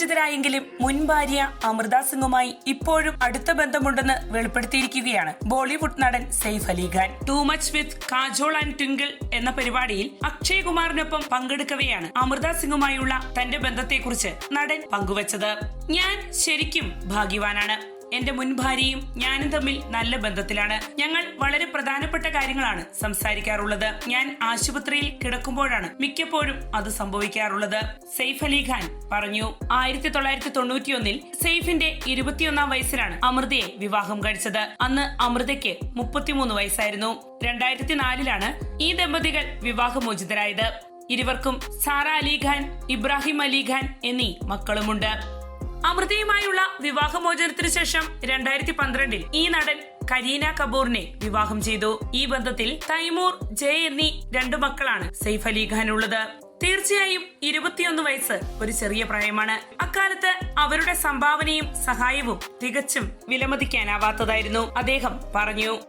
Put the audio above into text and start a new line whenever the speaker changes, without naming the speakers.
വിവാഹമോചിതരായെങ്കിലും മുൻ ഭാര്യ അമൃത സിംഗുമായി ഇപ്പോഴും അടുത്ത ബന്ധമുണ്ടെന്ന് വെളിപ്പെടുത്തിയിരിക്കുകയാണ് ബോളിവുഡ് നടൻ Saif Ali Khan. Too much with Kajol and Twinkle എന്ന പരിപാടിയിൽ അക്ഷയ് കുമാറിനൊപ്പം പങ്കെടുക്കവെയാണ് അമൃത സിംഗുമായുള്ള തന്റെ ബന്ധത്തെക്കുറിച്ച് നടൻ പങ്കുവച്ചത്. ഞാൻ ശരിക്കും ഭാഗ്യവാനാണ്. എന്റെ മുൻ ഭാര്യയും ഞാനും തമ്മിൽ നല്ല ബന്ധത്തിലാണ്. ഞങ്ങൾ വളരെ പ്രധാനപ്പെട്ട കാര്യങ്ങളാണ് സംസാരിക്കാറുള്ളത്. ഞാൻ ആശുപത്രിയിൽ കിടക്കുമ്പോഴാണ് മിക്കപ്പോഴും അത് സംഭവിക്കാറുള്ളത്. സെയ്ഫ് അലി ഖാൻ പറഞ്ഞു ആയിരത്തി തൊള്ളായിരത്തി തൊണ്ണൂറ്റിയൊന്നിൽ സെയ്ഫിന്റെ ഇരുപത്തിയൊന്നാം വയസ്സിലാണ് അമൃതയെ വിവാഹം കഴിച്ചത്. അന്ന് അമൃതയ്ക്ക് മുപ്പത്തിമൂന്ന് വയസ്സായിരുന്നു. രണ്ടായിരത്തി നാലിലാണ് ഈ ദമ്പതികൾ വിവാഹമോചിതരായത്. ഇരുവർക്കും സാറ അലിഖാൻ ഇബ്രാഹിം അലിഖാൻ എന്നീ മക്കളുമുണ്ട്. അമൃതയുമായുള്ള വിവാഹമോചനത്തിന് ശേഷം രണ്ടായിരത്തി പന്ത്രണ്ടിൽ ഈ നടൻ കരീന കപൂറിനെ വിവാഹം ചെയ്തു. ഈ ബന്ധത്തിൽ തൈമൂർ ജയ് എന്നീ രണ്ടു മക്കളാണ് സെയ്ഫ് അലി ഖാൻ ഉള്ളത് തീർച്ചയായും ഇരുപത്തിയൊന്ന് വയസ്സ് ഒരു ചെറിയ പ്രായമാണ്. അക്കാലത്ത് അവരുടെ സംഭാവനയും സഹായവും തികച്ചും വിലമതിക്കാനാവാത്തതായിരുന്നു. അദ്ദേഹം പറഞ്ഞു